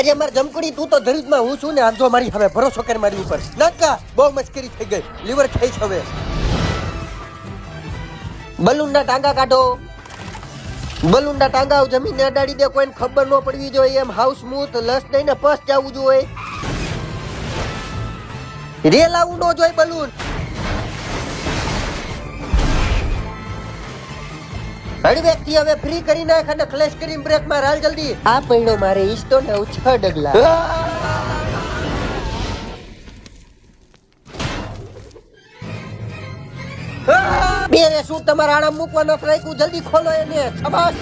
અરે માર જમકડી તું તો ધરીજમાં હું છું ને આમ જો મારી હવે ભરોસો કરી મારી ઉપર. નાકા બહુ મશ્કરી થઈ ગઈ. લીવર ખાઈ છે હવે. બલૂનના ટાંગા કાઢો. બલૂનના ટાંગા જમીનને અડાડી દે, કોઈને ખબર ન પડવી જોઈએ. એમ હાઉસ સ્મૂથ લસ દઈને પસ જવું જોઈએ. રેલ આવું ન જોઈએ બલૂન. હળી વ્યક્તિ હવે ફ્રી કરી નાખ અને ક્લેશ કરીને બ્રેક માર હાલ જલ્દી. આ પૈણો મારે ઈસ્ટો ને છ ડગલા. બે શું તમારા આરામ મૂકવાનો નથી જલ્દી ખોલો એને. છબાશ.